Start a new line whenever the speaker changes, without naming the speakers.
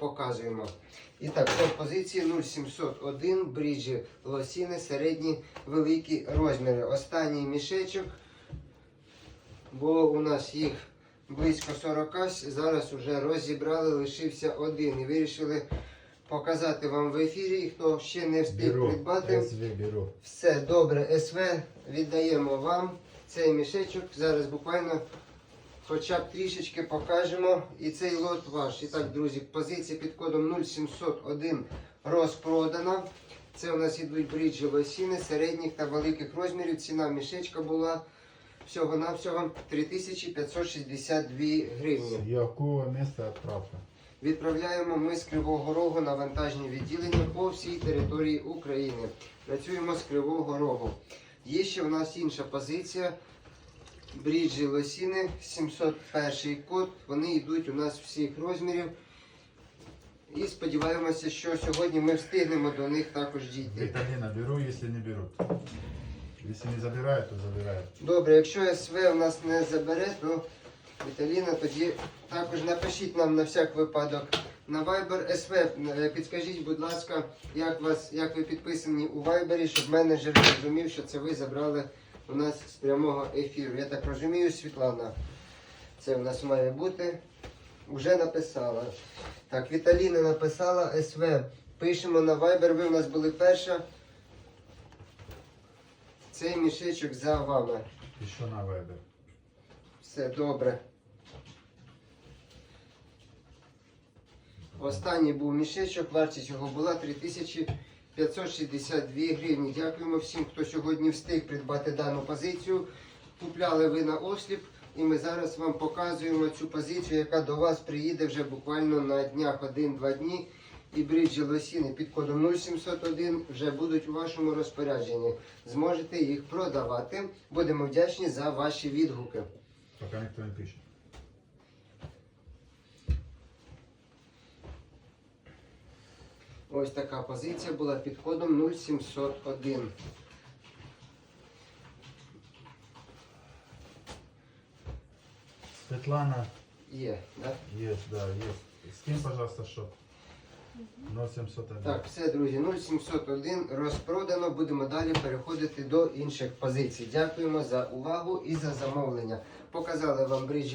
показуємо. І так, по 0701 бріджі лосіни, середні великі розміри. Останній мішечок. Було у нас їх близько 40, зараз вже розібрали, лишився один. І вирішили показати вам в ефірі. І хто ще не встиг
Беру.
придбати,
СВ беру.
все добре, СВ віддаємо вам цей мішечок. Зараз буквально хоча б трішечки покажемо. І цей лот ваш. І так, друзі, позиція під кодом 0701 розпродана. Це у нас ідуть бріджі лосіни середніх та великих розмірів. Ціна мішечка була всього-навсього 3562 гривні.
С якого места отправка?
Відправляємо ми з Кривого Рогу на вантажні відділення по всій території України. Працюємо з Кривого Рогу. Є ще в нас інша позиція. Бріджі лосіни 701 код. Вони йдуть у нас всіх розмірів. І сподіваємося, що сьогодні ми встигнемо до них також дійти.
Виталина беру, если не берут. Если не забирают, то забирают.
Добре, якщо СВ у нас не забере, то Віталіна тоді також напишіть нам на всяк випадок на Viber СВ. Е, Підскажіть, будь ласка, як вас, як ви підписані у Viber, щоб менеджер зрозумів, що це ви забрали у нас з прямого ефіру. Я так розумію, Світлана. Це у нас має бути. Уже написала. Так, Віталіна написала СВ. Пишемо на Viber, ви у нас були перша. Цей мішечок за вами.
Еще на Viber.
Все добре. Останній був мішечок, вартість його була 3562 гривні. Дякуємо всім, хто сьогодні встиг придбати дану позицію. Купляли ви на осліп, і ми зараз вам показуємо цю позицію, яка до вас приїде вже буквально на днях 1-2 дні. І бриджі лосіни під кодом 0701 вже будуть у вашому розпорядженні. Зможете їх продавати. Будемо вдячні за ваші відгуки.
Пока никто не пишет.
Ось така позиція була під кодом 0701.
Светлана.
Є, да?
Есть, да, есть. Скинь, пожалуйста, счет. 0701.
Так, все, друзі, 0701 розпродано. Будемо далі переходити до інших позицій. Дякуємо за увагу і за замовлення. Показали вам бріджі